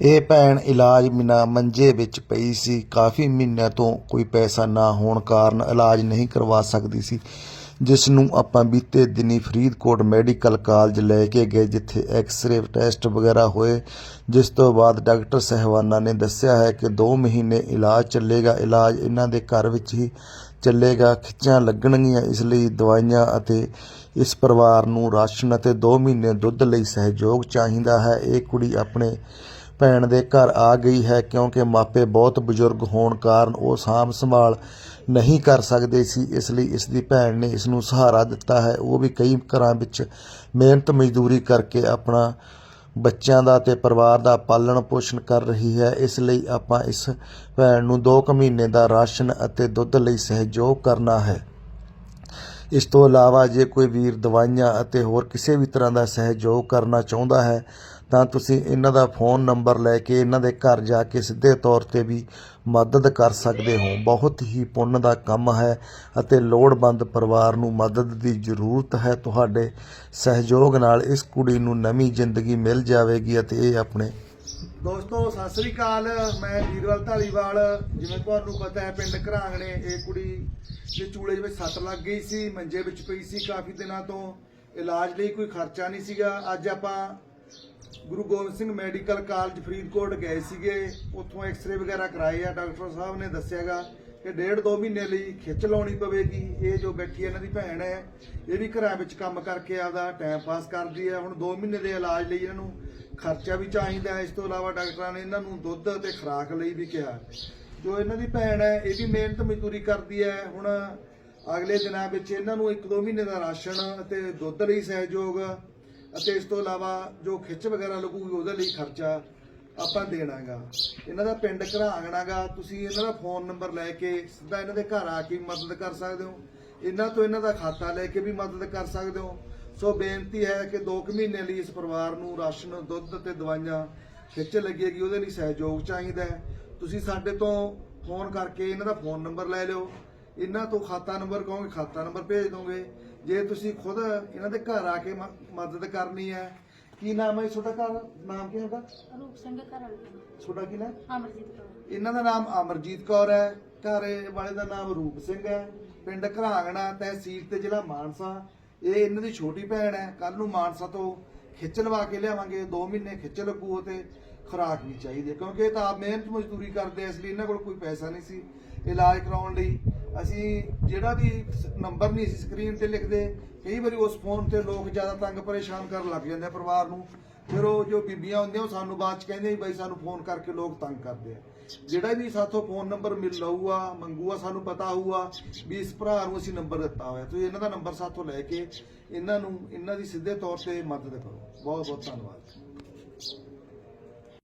ਇਹ ਭੈਣ ਇਲਾਜ ਬਿਨਾਂ ਮੰਜੇ ਵਿੱਚ ਪਈ ਸੀ। ਕਾਫੀ ਮਹੀਨਿਆਂ ਤੋਂ ਕੋਈ ਪੈਸਾ ਨਾ ਹੋਣ ਕਾਰਨ ਇਲਾਜ ਨਹੀਂ ਕਰਵਾ ਸਕਦੀ ਸੀ, ਜਿਸ ਨੂੰ ਆਪਾਂ ਬੀਤੇ ਦਿਨੀ ਫਰੀਦਕੋਟ ਮੈਡੀਕਲ ਕਾਲਜ ਲੈ ਕੇ ਗਏ, ਜਿੱਥੇ ਐਕਸ-ਰੇ ਟੈਸਟ ਵਗੈਰਾ ਹੋਏ। ਜਿਸ ਤੋਂ ਬਾਅਦ ਡਾਕਟਰ ਸਹਿਵਾਨਾ ਨੇ ਦੱਸਿਆ ਹੈ ਕਿ 2 ਮਹੀਨੇ ਇਲਾਜ ਚੱਲੇਗਾ। ਇਲਾਜ ਇਹਨਾਂ ਦੇ ਘਰ ਵਿੱਚ ਹੀ ਚੱਲੇਗਾ। ਖਿੱਚਾਂ ਲੱਗਣਗੀਆਂ, ਇਸ ਲਈ ਦਵਾਈਆਂ ਅਤੇ ਇਸ ਪਰਿਵਾਰ ਨੂੰ ਰਾਸ਼ਨ ਅਤੇ 2 ਮਹੀਨੇ ਦੁੱਧ ਲਈ ਸਹਿਯੋਗ ਚਾਹੀਦਾ ਹੈ। ਇਹ ਕੁੜੀ ਆਪਣੇ ਭੈਣ ਦੇ ਘਰ ਆ ਗਈ ਹੈ ਕਿਉਂਕਿ ਮਾਪੇ ਬਹੁਤ ਬਜ਼ੁਰਗ ਹੋਣ ਕਾਰਨ ਉਹ ਸਾਂਭ ਸੰਭਾਲ ਨਹੀਂ ਕਰ ਸਕਦੇ ਸੀ, ਇਸ ਲਈ ਇਸ ਦੀ ਭੈਣ ਨੇ ਇਸ ਨੂੰ ਸਹਾਰਾ ਦਿੱਤਾ ਹੈ। ਉਹ ਵੀ ਕਈ ਘਰਾਂ ਵਿੱਚ ਮਿਹਨਤ ਮਜ਼ਦੂਰੀ ਕਰਕੇ ਆਪਣਾ ਬੱਚਿਆਂ ਦਾ ਤੇ ਪਰਿਵਾਰ ਦਾ ਪਾਲਣ ਪੋਸ਼ਣ ਕਰ ਰਹੀ ਹੈ। ਇਸ ਲਈ ਆਪਾਂ ਇਸ ਭੈਣ ਨੂੰ 2 ਮਹੀਨੇ ਦਾ ਰਾਸ਼ਨ ਅਤੇ ਦੁੱਧ ਲਈ ਸਹਿਯੋਗ ਕਰਨਾ ਹੈ। ਇਸ ਤੋਂ ਇਲਾਵਾ ਜੇ ਕੋਈ ਵੀਰ ਦਵਾਈਆਂ ਅਤੇ ਹੋਰ ਕਿਸੇ ਵੀ ਤਰ੍ਹਾਂ ਦਾ ਸਹਿਯੋਗ ਕਰਨਾ ਚਾਹੁੰਦਾ ਹੈ, ਤਾਂ ਤੁਸੀਂ ਇਹਨਾਂ ਦਾ ਫੋਨ ਨੰਬਰ ਲੈ ਕੇ ਇਹਨਾਂ ਦੇ ਘਰ ਜਾ ਕੇ ਸਿੱਧੇ ਤੌਰ ਤੇ ਵੀ ਮਦਦ ਕਰ ਸਕਦੇ ਹੋ। ਬਹੁਤ ਹੀ ਪੁੰਨ ਦਾ ਕੰਮ ਹੈ ਅਤੇ ਲੋੜਵੰਦ ਪਰਿਵਾਰ ਨੂੰ ਮਦਦ ਦੀ ਜ਼ਰੂਰਤ ਹੈ। ਤੁਹਾਡੇ ਸਹਿਯੋਗ ਨਾਲ ਇਸ ਕੁੜੀ ਨੂੰ ਨਵੀਂ ਜ਼ਿੰਦਗੀ ਮਿਲ ਜਾਵੇਗੀ ਅਤੇ ਇਹ ਆਪਣੇ ਦੋਸਤੋ, ਸਤਿ ਸ੍ਰੀ ਅਕਾਲ। ਮੈਂ ਵੀਰਵਾਲ ਢਾਲੀਵਾਲ ਜਿਵੇਂ ਤੁਹਾਨੂੰ ਪਤਾ ਹੈ, ਪਿੰਡ ਘਰਾਂਗਣੇ, ਇਹ ਕੁੜੀ ਦੇ ਚੂਲੇ ਵਿੱਚ ਸੱਟ ਲੱਗ ਗਈ ਸੀ, ਮੰਜੇ ਵਿੱਚ ਪਈ ਸੀ ਕਾਫੀ ਦਿਨਾਂ ਤੋਂ। ਇਲਾਜ ਲਈ ਕੋਈ ਖਰਚਾ ਨਹੀਂ ਸੀਗਾ। ਅੱਜ ਆਪਾਂ ਗੁਰੂ ਗੋਬਿੰਦ ਸਿੰਘ ਮੈਡੀਕਲ ਕਾਲਜ ਫਰੀਦਕੋਟ ਗਏ ਸੀਗੇ। ਉੱਥੋਂ ਐਕਸ-ਰੇ ਵਗੈਰਾ ਕਰਾਏ ਆ, ਡਾਕਟਰ ਸਾਹਿਬ ਨੇ ਦੱਸਿਆਗਾ ਕਿ ਡੇਢ ਦੋ ਮਹੀਨੇ ਲਈ ਖਿੱਚ ਲਾਉਣੀ ਪਵੇਗੀ। ਇਹ ਜੋ ਬੈਠੀ ਹੈ ਇਹਨਾਂ ਦੀ ਭੈਣ ਹੈ, ਇਹ ਵੀ ਘਰਾਂ ਵਿੱਚ ਕੰਮ ਕਰਕੇ ਆਪਦਾ ਟਾਈਮ ਪਾਸ ਕਰਦੀ ਹੈ ਹੁਣ 2 ਮਹੀਨੇ ਦੇ ਇਲਾਜ ਲਈ ਇਹਨਾਂ ਨੂੰ ਖਰਚਾ ਵੀ ਚਾਹੀਦਾ ਹੈ। ਇਸ ਤੋਂ ਇਲਾਵਾ ਡਾਕਟਰਾਂ ਨੇ ਇਹਨਾਂ ਨੂੰ ਦੁੱਧ ਅਤੇ ਖੁਰਾਕ ਲਈ ਵੀ ਕਿਹਾ। ਜੋ ਇਹਨਾਂ ਦੀ ਭੈਣ ਹੈ, ਇਹ ਵੀ ਮਿਹਨਤ ਮਜ਼ਦੂਰੀ ਕਰਦੀ ਹੈ। ਹੁਣ ਅਗਲੇ ਦਿਨਾਂ ਵਿੱਚ ਇਹਨਾਂ ਨੂੰ 1-2 ਮਹੀਨੇ ਦਾ ਰਾਸ਼ਨ ਅਤੇ ਦੁੱਧ ਲਈ ਸਹਿਯੋਗ ਅਤੇ ਇਸ ਤੋਂ ਇਲਾਵਾ ਜੋ ਖਿੱਚ ਵਗੈਰਾ ਲੱਗੂਗੀ, ਉਹਦੇ ਲਈ ਖਰਚਾ ਆਪਾਂ ਦੇਣਾਗਾ। ਇਹਨਾਂ ਦਾ ਪਿੰਡ ਘਰਾਂਗਣਾਗਾ। ਤੁਸੀਂ ਇਹਨਾਂ ਦਾ ਫੋਨ ਨੰਬਰ ਲੈ ਕੇ ਸਿੱਧਾ ਇਹਨਾਂ ਦੇ ਘਰ ਆ ਕੇ ਵੀ ਮਦਦ ਕਰ ਸਕਦੇ ਹੋ। ਇਹਨਾਂ ਤੋਂ ਇਹਨਾਂ ਦਾ ਖਾਤਾ ਲੈ ਕੇ ਵੀ ਮਦਦ ਕਰ ਸਕਦੇ ਹੋ। ਸੋ ਬੇਨਤੀ ਹੈ ਕਿ 2 ਮਹੀਨੇ ਲਈ ਇਸ ਪਰਿਵਾਰ ਨੂੰ ਰਾਸ਼ਨ ਦੁੱਧ ਤੇ ਦਵਾਈਆਂ ਖਿੱਚ ਲੱਗੇਗੀ ਉਹਦੇ ਲਈ ਸਹਿਯੋਗ ਚਾਹੀਦਾ ਹੈ। ਤੁਸੀਂ ਸਾਡੇ ਤੋਂ ਫੋਨ ਕਰਕੇ ਇਹਨਾਂ ਦਾ ਫੋਨ ਨੰਬਰ ਲੈ ਲਿਓ। ਇਹਨਾਂ ਤੋਂ ਖਾਤਾ ਨੰਬਰ ਕਹੋਗੇ ਖਾਤਾ ਨੰਬਰ ਭੇਜ ਦੋਗੇ। ਜੇ ਤੁਸੀਂ ਖੁਦ ਇਹਨਾਂ ਦੇ ਘਰ ਆ ਕੇ ਮਦਦ ਕਰਨੀ ਹੈ ਕੀ ਨਾਮ ਹੈ ਤੁਹਾਡਾ ਘਰ? ਨਾਮ ਕੀ ਹੈ ਤੁਹਾਡਾ? ਰੂਪ ਸਿੰਘ ਘਰ ਵਾਲੀ ਤੁਹਾਡਾ ਕੀ ਨਾਮ? ਅਮਰਜੀਤ ਕੌਰ। ਇਹਨਾਂ ਦਾ ਨਾਮ ਅਮਰਜੀਤ ਕੌਰ ਹੈ। ਘਰ ਵਾਲੇ ਦਾ ਨਾਮ ਰੂਪ ਸਿੰਘ ਹੈ। ਪਿੰਡ ਘਰਾਂਗਣਾ ਤਹਿਸੀਲ ਤੇ ਜ਼ਿਲ੍ਹਾ ਮਾਨਸਾ। ਇਹ ਇਹਨਾਂ ਦੀ ਛੋਟੀ ਭੈਣ ਹੈ ਕੱਲ ਨੂੰ ਮਾਨਸਾ ਤੋਂ ਖਿੱਚ ਲਵਾ ਕੇ ਲਿਆਵਾਂਗੇ 2 ਮਹੀਨੇ ਖਿੱਚ ਲੱਗੂ ਤੇ ਖੁਰਾਕ ਵੀ ਚਾਹੀਦੀ ਹੈ ਕਿਉਂਕਿ ਇਹ ਤਾਂ ਆਪ ਮਿਹਨਤ ਮਜ਼ਦੂਰੀ ਕਰਦੇ ਇਸ ਲਈ ਇਹਨਾਂ ਕੋਲ ਕੋਈ ਪੈਸਾ ਨਹੀਂ ਸੀ ਇਲਾਜ ਕਰਾਉਣ ਲਈ। ਅਸੀਂ ਜਿਹੜਾ ਵੀ ਨੰਬਰ ਨਹੀਂ ਸੀ, ਸਕਰੀਨ ਤੇ ਲਿਖਦੇ, ਕਈ ਵਾਰੀ ਉਸ ਫੋਨ ਤੇ ਲੋਕ ਜ਼ਿਆਦਾ ਤੰਗ ਪਰੇਸ਼ਾਨ ਕਰਨ ਲੱਗ ਜਾਂਦੇ ਆ ਪਰਿਵਾਰ ਨੂੰ। ਫਿਰ ਉਹ ਜੋ ਬੀਬੀਆਂ ਹੁੰਦੀਆਂ, ਉਹ ਸਾਨੂੰ ਬਾਅਦ ਚ ਕਹਿੰਦੇ ਬਈ ਸਾਨੂੰ ਫੋਨ ਕਰਕੇ ਲੋਕ ਤੰਗ ਕਰਦੇ ਆ। ਜਿਹੜਾ ਵੀ ਸਾਥੋਂ ਫੋਨ ਨੰਬਰ ਮਿਲ ਲਊਗਾ, ਮੰਗੂਗਾ, ਸਾਨੂੰ ਪਤਾ ਹੋਊਗਾ ਵੀ ਇਸ ਭਰਾ ਨੂੰ ਅਸੀਂ ਨੰਬਰ ਦਿੱਤਾ ਹੋਇਆ। ਤੁਸੀਂ ਇਹਨਾਂ ਦਾ ਨੰਬਰ ਸਾਥੋਂ ਲੈ ਕੇ ਇਹਨਾਂ ਨੂੰ, ਇਹਨਾਂ ਦੀ ਸਿੱਧੇ ਤੌਰ ਤੇ ਮਦਦ ਕਰੋ। ਬਹੁਤ ਬਹੁਤ ਧੰਨਵਾਦ।